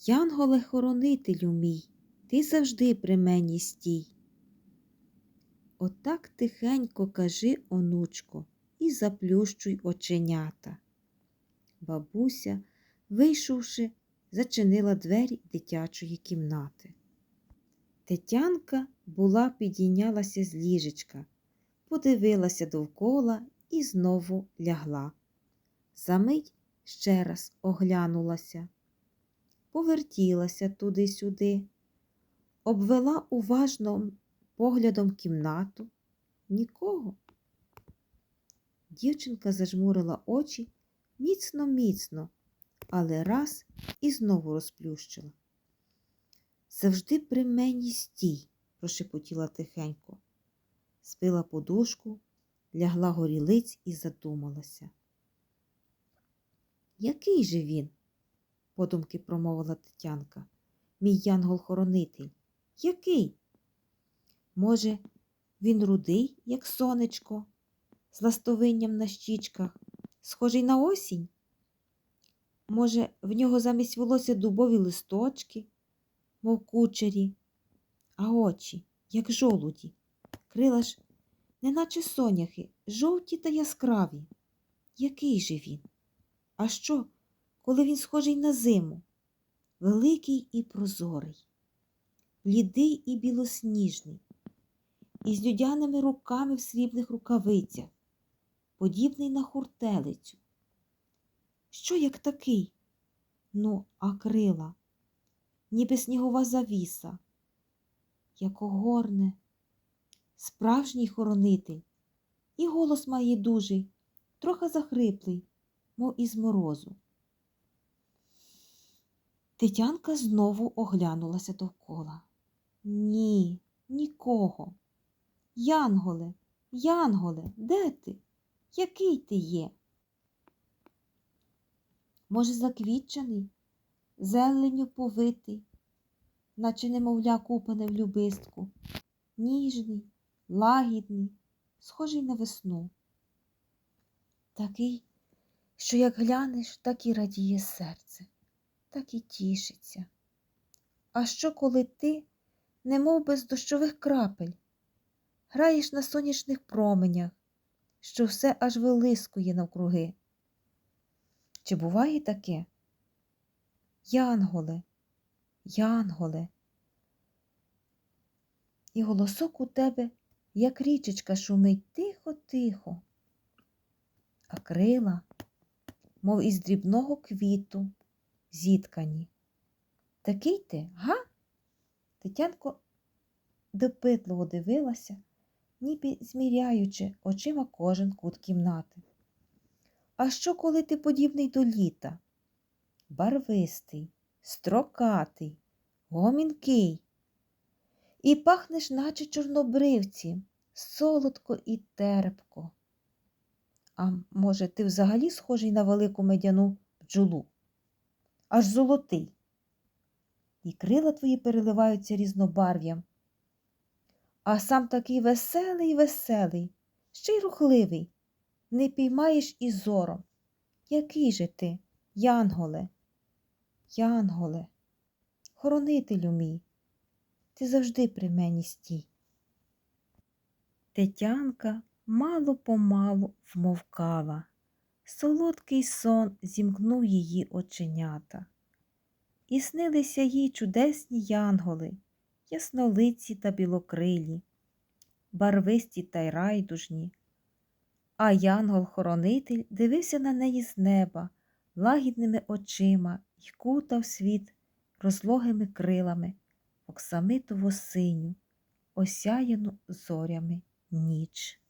Янголе хоронителю мій, ти завжди при мені стій. Отак тихенько кажи, онучко, і заплющуй оченята. Бабуся, вийшовши, зачинила двері дитячої кімнати. Тетянка була підійнялася з ліжечка, подивилася довкола і знову лягла. Замить ще раз оглянулася, повертілася туди-сюди, обвела уважно поглядом кімнату. Нікого. Дівчинка зажмурила очі міцно-міцно, але раз і знову розплющила. Завжди при мені стій, прошепотіла тихенько, спила подушку, лягла горілиць і задумалася. Який же він? Подумки промовила Тетянка. Мій янгол-хоронитель. Який? Може, він рудий, як сонечко, з ластовинням на щічках, схожий на осінь? Може, в нього замість волосся дубові листочки, мов кучері, а очі, як жолуді, крила ж, неначе соняхи, жовті та яскраві. Який же він? А що, коли він схожий на зиму, великий і прозорий, блідий і білосніжний, із людяними руками в срібних рукавицях, подібний на хуртелицю. Що як такий? Ну, а крила, ніби снігова завіса, як огорне, справжній хоронитель, і голос має дужий, трохи захриплий, мов із морозу. Тетянка знову оглянулася довкола. Ні, нікого. Янголе, Янголе, де ти? Який ти є? Може, заквітчений, зеленню повитий, наче немовля купане в любистку, ніжний, лагідний, схожий на весну. Такий, що як глянеш, так і радіє серце, так і тішиться. А що, коли ти, немов без дощових крапель, граєш на сонячних променях, що все аж вилискує навкруги? Чи буває таке? Янголе, Янголе, і голосок у тебе, як річечка, шумить тихо-тихо, а крила, мов із дрібного квіту, зіткані. Такий ти, га? Тетянко допитливо дивилася, ніби зміряючи очима кожен кут кімнати. А що, коли ти подібний до літа? Барвистий, строкатий, гомінкий. І пахнеш, наче чорнобривці, солодко і терпко. А може, ти взагалі схожий на велику медяну бджолу, аж золотий. І крила твої переливаються різнобарв'ям. А сам такий веселий, веселий, ще й рухливий не піймаєш і зором. Який же ти, Янголе, Янголе, хоронителю мій, ти завжди при мені стій. Тетянка мало помалу вмовкала, солодкий сон зімкнув її оченята. І снилися їй чудесні янголи, яснолиці та білокрилі, барвисті та й райдужні. А янгол-хоронитель дивився на неї з неба лагідними очима й кутав світ розлогими крилами оксамитово синю, осяяну зорями ніч.